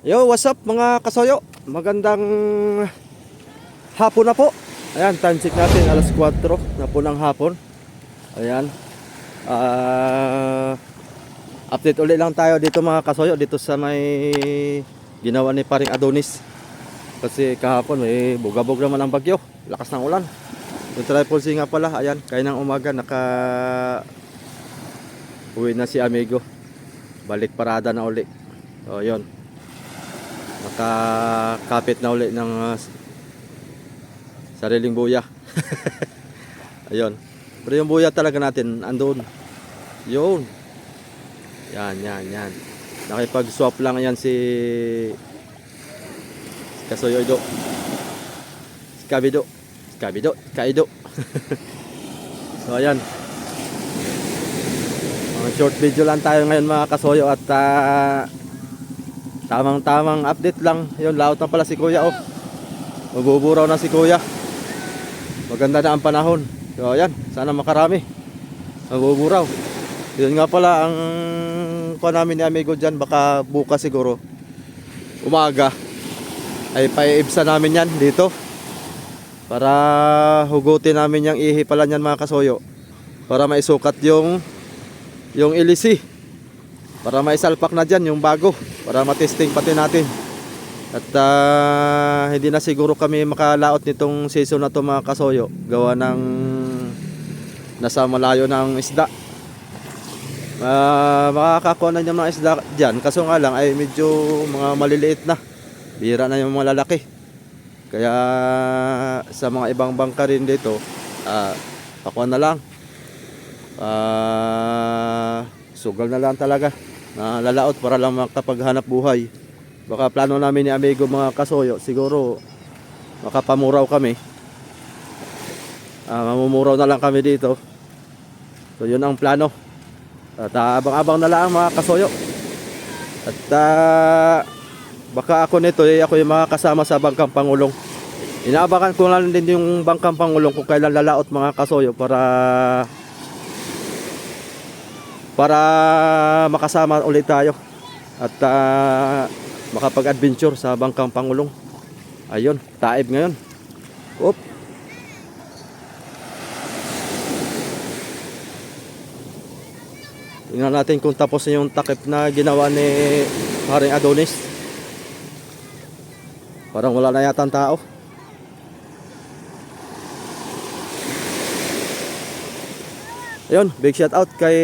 Yo, what's up mga kasoyo? Magandang hapon na po. Ayan, time check natin alas 4 na po ng hapon. Ayan. Ah, update ulit lang tayo dito mga kasoyo dito sa may ginawa ni paring Adonis. Kasi kahapon may bugabog naman ang bagyo. Lakas ng ulan. Yung triple C nga pala, ayan, kaya ng umaga naka uwi na si amigo. Balik parada na uli. So, yun nakakapit na uli ng uh, sariling buya. Ayun. Pero yung buya talaga natin, andun. Yun. Yan, yan, yan. Nakipag-swap lang yan si Kasoyoido. Si Kabido. Si Kabido. Si Kaido. so, ayan. Short video lang tayo ngayon mga kasoyo at ah, Tamang-tamang update lang. Yun, laot na pala si Kuya oh. Magbuburaw na si Kuya. Maganda na ang panahon. So ayan, sana makarami. Magbuburaw. Yun nga pala ang kuha namin ni Amigo dyan, baka bukas siguro. Umaga. Ay paiibsa namin yan dito. Para hugutin namin yung ihi pala niyan mga kasoyo. Para maisukat yung yung ilisi para maisalpak na dyan yung bago. Para matesting pati natin. At ah, hindi na siguro kami makalaot nitong season na to mga kasoyo. Gawa ng nasa malayo ng isda. Uh, makakakuha na yung mga isda dyan. Kaso nga lang ay medyo mga maliliit na. Bira na yung mga lalaki. Kaya sa mga ibang bangka rin dito ah pakuha na lang. Ah sugal na lang talaga na lalaot para lang makapaghanap buhay. Baka plano namin ni Amigo mga kasoyo, siguro makapamuraw kami. Ah, mamumuraw na lang kami dito. So yun ang plano. At ah, abang-abang na lang mga kasoyo. At ah, baka ako nito eh, ako yung makakasama sa bangkang pangulong. Inaabangan ko lang din yung bangkang pangulong kung kailan lalaot mga kasoyo para para makasama ulit tayo at ah, makapag-adventure sa bangkang Pangulong. Ayun, taib ngayon. Oop. Tingnan natin kung tapos na yung takip na ginawa ni Haring Adonis. Parang wala na yata ang tao. Ayun, big shout out kay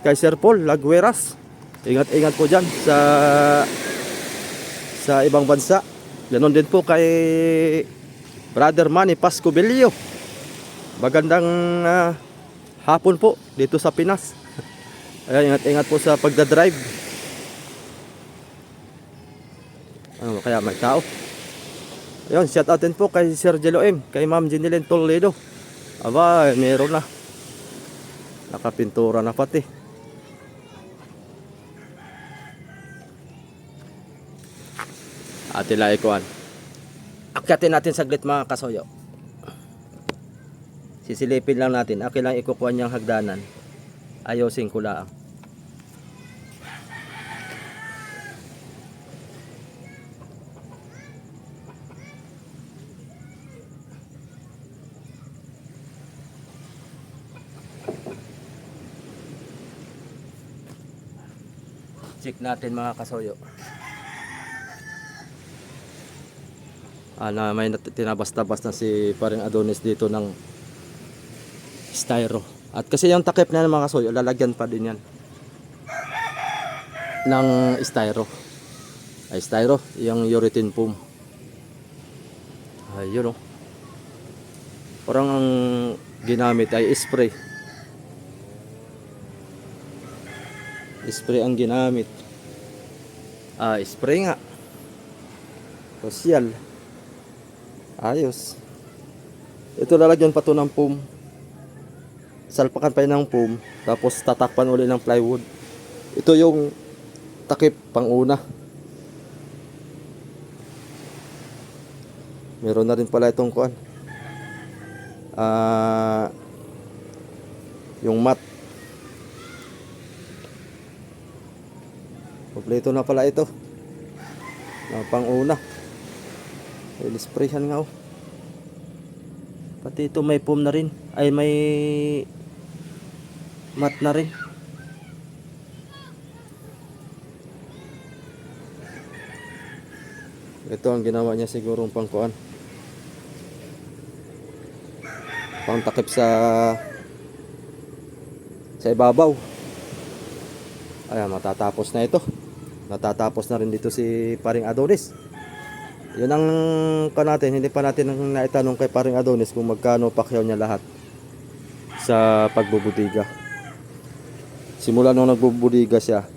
kay Sir Paul Lagueras. Ingat-ingat po diyan sa sa ibang bansa. Ganon din po kay Brother Manny Pascobilio. Magandang ah, hapon po dito sa Pinas. Ayan, ingat-ingat po sa pagdadrive. Ano kaya may tao? Ayun, shout out din po kay Sir Jelo M, kay Ma'am Jeneline Toledo. Aba, meron na. Nakapintura na pati. Ate lang ikuan. Akyatin natin saglit mga kasoyo. Sisilipin lang natin. Akin lang ikukuha niyang hagdanan. Ayosin ko lang. Check natin mga kasoyo. Ah, may tinabas-tabas na si paring Adonis dito ng styro. At kasi yung takip na mga kasoyo, lalagyan pa din yan ng styro. Ay styro, yung urethane foam. Ayun oh. Parang ang ginamit ay spray. Spray ang ginamit. Ah, spray nga. Social. Ayos. Ito lalagyan pa to ng foam. Salpakan pa yun ng foam. Tapos tatakpan uli ng plywood. Ito yung takip pang una. Meron na rin pala itong kuan. Ah, yung mat. Kompleto na pala ito. Na pang-una. Oil sprayhan nga oh. Pati ito may foam na rin. Ay may mat na rin. Ito ang ginawa niya siguro pangkuan. Pangtakip sa sa ibabaw. Ayan, matatapos na ito. Natatapos na rin dito si Paring Adonis. Yun ang ka natin, hindi pa natin ang naitanong kay Paring Adonis kung magkano pakyaw niya lahat sa pagbubudiga. Simula nung nagbubudiga siya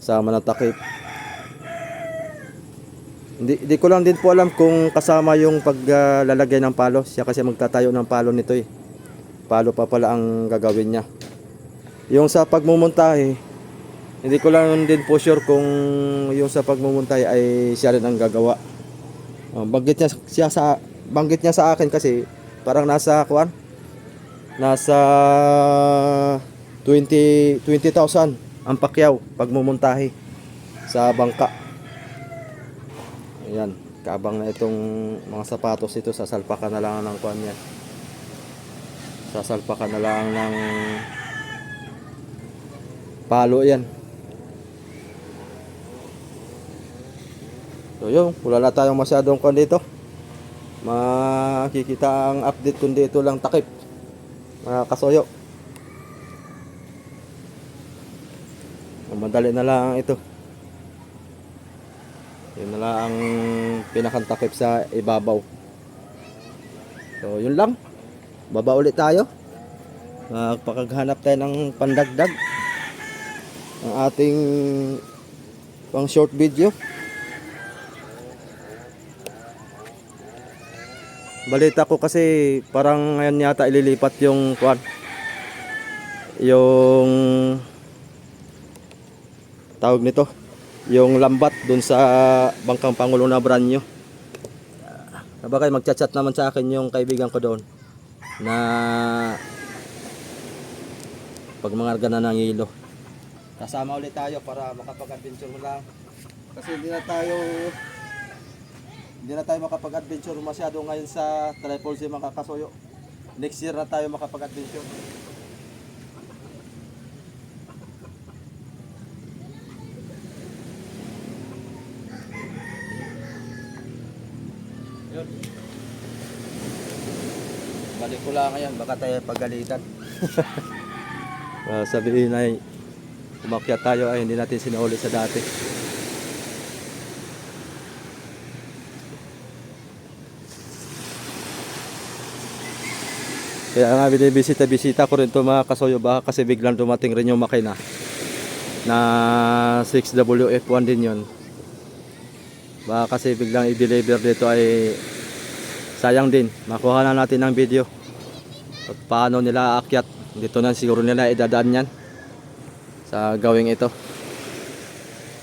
sa manatakip. Hindi, hindi ko lang din po alam kung kasama yung paglalagay ng palo. Siya kasi magtatayo ng palo nito eh. Palo pa pala ang gagawin niya. Yung sa pagmumuntahe, hindi ko lang din po sure kung yung sa pagmumuntahe ay siya rin ang gagawa. Uh, banggit niya siya sa banggit niya sa akin kasi parang nasa kuan nasa 20 20,000 ang pakyaw pagmumuntahe sa bangka. Ayan, kabang na itong mga sapatos ito sasalpakan na lang ng kuan yan. Sasalpakan na lang ng palo yan. So yun, wala na tayong masyadong kuan dito. Makikita ang update kundi ito lang takip. Mga kasoyo. Madali na lang ito. Yun na lang ang pinakantakip sa ibabaw. So yun lang. Baba ulit tayo. Magpakaghanap tayo ng pandagdag. Ang ating pang short video. Balita ko kasi parang ngayon yata ililipat yung kwan. Yung tawag nito, yung lambat dun sa bangkang Pangulo na Branyo. Sabagay magchat-chat naman sa akin yung kaibigan ko doon na pag mga na ng ilo. Kasama ulit tayo para makapag-adventure mo lang. Kasi hindi na tayo hindi na tayo makapag-adventure masyado ngayon sa Triple C mga kasuyo. Next year na tayo makapag-adventure. Balik ko lang ngayon, baka tayo pagalitan. uh, sabihin ay umakyat tayo ay hindi natin sinuli sa dati. Kaya nga binibisita-bisita ko rin to mga kasoyo baka kasi biglang dumating rin yung makina na 6WF1 din yon. Baka kasi biglang i-deliver dito ay sayang din. Makuha na natin ng video. At paano nila aakyat. Dito na siguro nila idadaan yan sa gawing ito.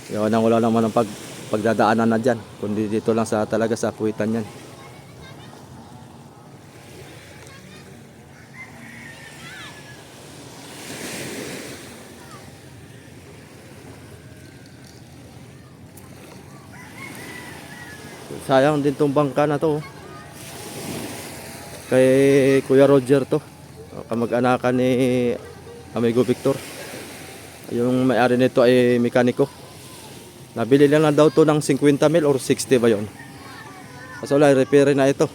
Yun ang wala naman ang pag, pagdadaanan na dyan. Kundi dito lang sa talaga sa puwitan yan. Sayang din tong bangka na to. oh. Kay Kuya Roger to. Kamag-anakan ni Amigo Victor. Yung may-ari nito ay mekaniko. Nabili lang na daw to ng 50 mil or 60 ba yon? Kaso wala, repair na ito.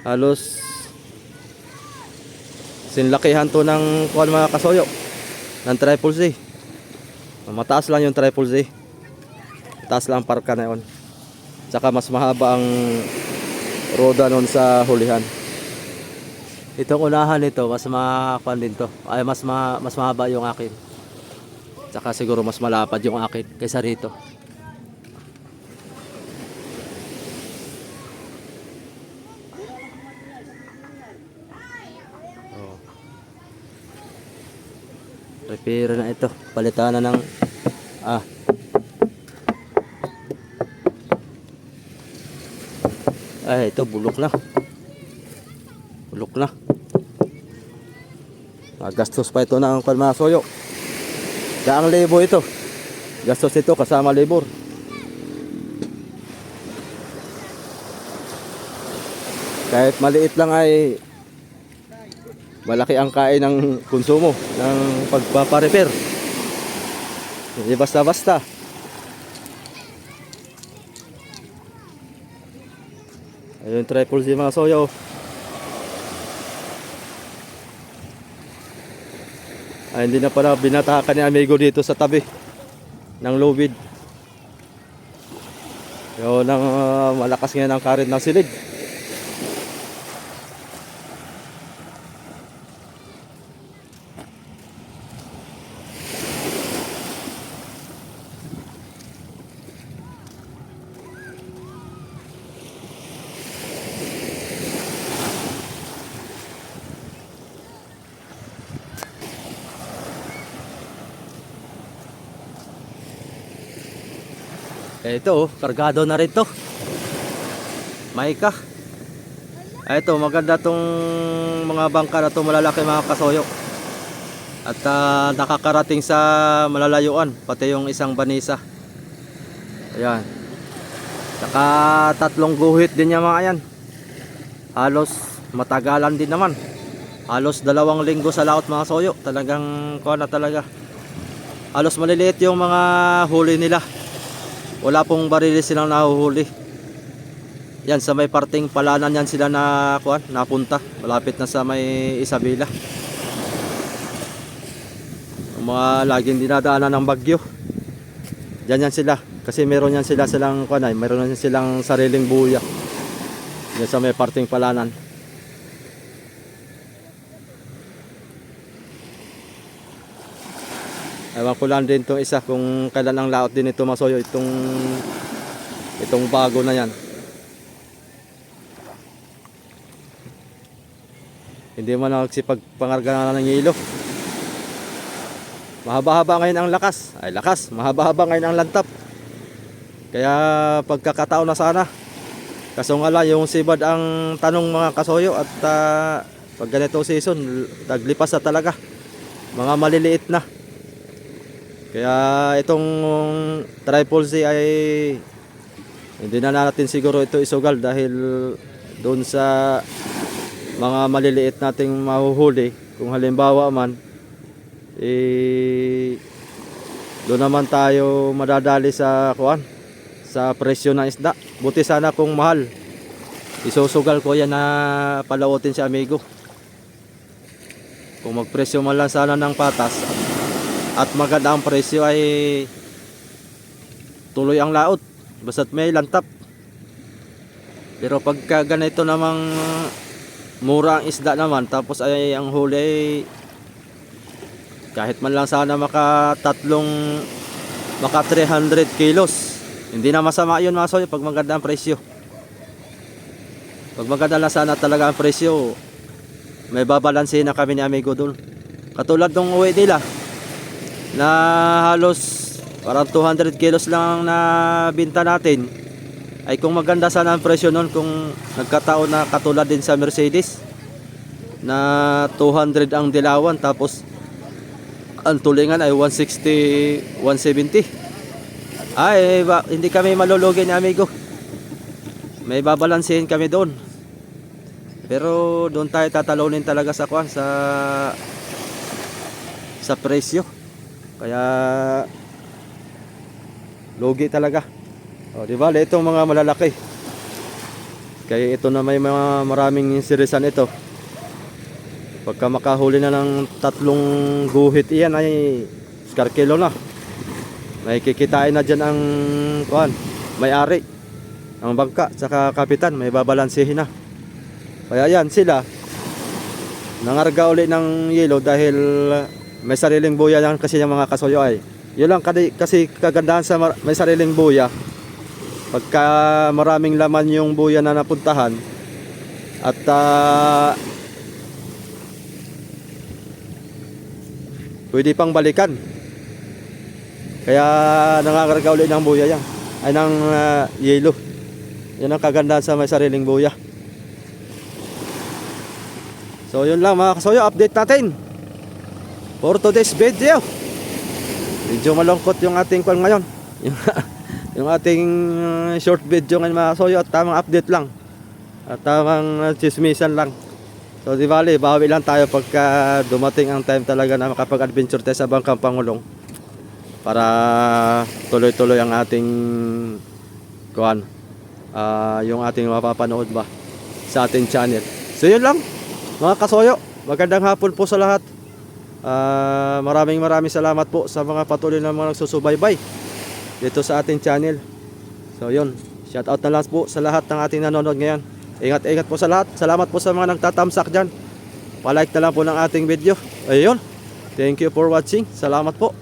Halos sinlakihan to ng kuwan mga kasoyo ng triple Z. Mataas lang yung triple Z. Mataas lang parka na yun. Tsaka mas mahaba ang roda nun sa hulihan. Itong unahan nito, mas makakuan din to. Ay, mas, ma, mas mahaba yung akin. Tsaka siguro mas malapad yung akin kaysa rito. Oh. Repair na ito. Palitan na ng ah Ay, ito bulok na. Bulok na. Ah, gastos pa ito ng panmasoyo. Daang libo ito. Gastos ito kasama labor. Kahit maliit lang ay malaki ang kain ng konsumo ng pagpaparepair. Hindi basta-basta. Ayun, triple Z mga soyo. Ay, hindi na pala binatakan ni amigo dito sa tabi ng lubid. Yun ang ah, malakas ngayon ang karit ng silid. Ito oh, kargado na rin to. Maika. Ah, ito, maganda tong mga bangka na to, malalaki mga kasoyo. At ah, nakakarating sa malalayuan, pati yung isang banisa. Ayan. Saka tatlong guhit din niya mga yan. Halos matagalan din naman. Halos dalawang linggo sa laot mga soyo. Talagang kuha na talaga. Halos maliliit yung mga huli nila. Wala pong barili silang nahuhuli. Yan sa may parting palanan yan sila na kuan, napunta. Malapit na sa may Isabela. Yung mga laging dinadaanan ng bagyo. Diyan yan sila. Kasi meron yan sila silang kuan ay, meron yan silang sariling buya. Yan sa may parting palanan. Ewan ko lang din itong isa kung kailan ang laot din ito masoyo itong itong bago na yan. Hindi man nagsipagpangarga na ng ilo. Mahaba-haba ngayon ang lakas. Ay lakas, mahaba-haba ngayon ang lantap. Kaya pagkakataon na sana. Kaso nga lang, yung sibad ang tanong mga kasoyo at ah, pag ganito season, taglipas na talaga. Mga maliliit na. Kaya itong triple Z ay hindi na natin siguro ito isugal dahil doon sa mga maliliit nating mahuhuli kung halimbawa man eh doon naman tayo madadali sa kuan sa presyo ng isda. Buti sana kung mahal. Isusugal ko yan na palautin si amigo. Kung magpresyo man lang sana ng patas at maganda ang presyo ay tuloy ang laot. Basta't may lantap. Pero pagka ganito namang mura ang isda naman tapos ay ang huli kahit man lang sana maka tatlong maka 300 kilos. Hindi na masama yun mga soy pag maganda ang presyo. Pag maganda lang sana talaga ang presyo may babalansin na kami ni amigo doon katulad ng uwi nila na halos parang 200 kilos lang na binta natin. Ay kung maganda sana ang presyo nun kung nagkataon na katulad din sa Mercedes na 200 ang dilawan tapos ang tulingan ay 160 170 ay ba, hindi kami malulugi ni amigo. May babalansin kami doon. Pero doon tayo tatalunin talaga sa kwan sa sa presyo kaya lugi talaga. O, di ba? Itong mga malalaki. Kaya ito na may mga maraming sirisan ito. Pagka makahuli na ng tatlong guhit iyan ay skarkilo na. May kikitain na dyan ang kuan, may-ari. Ang bangka, saka kapitan, may babalansihin na. Kaya yan, sila nangarga uli ng yelo dahil may sariling buya yan kasi yung mga kasoyo ay. Yun lang kasi kagandahan sa may sariling buya. Pagka maraming laman yung buya na napuntahan at ah, pwede pang balikan. Kaya nangakarga uli ng buya yan. Ay ng ah, yelo. Yan ang kagandahan sa may sariling buya. So yun lang mga kasoyo, update natin for today's video. Medyo malungkot yung ating kwan ngayon. Yung, ating uh, short video ngayon mga kasoyo at tamang update lang. At tamang uh, chismisan lang. So di bali, bawi lang tayo pagka dumating ang time talaga na makapag-adventure tayo sa Bangkang Pangulong. Para tuloy-tuloy ang ating kuan. ah yung ating mapapanood ba sa ating channel. So yun lang, mga kasoyo. Magandang hapon po sa lahat. Ah, maraming maraming salamat po sa mga patuloy na mga nagsusubaybay dito sa ating channel. So yun, shout out na lang po sa lahat ng ating nanonood ngayon. Ingat-ingat po sa lahat. Salamat po sa mga nagtatamsak dyan. Palike na lang po ng ating video. Ayun. Thank you for watching. Salamat po.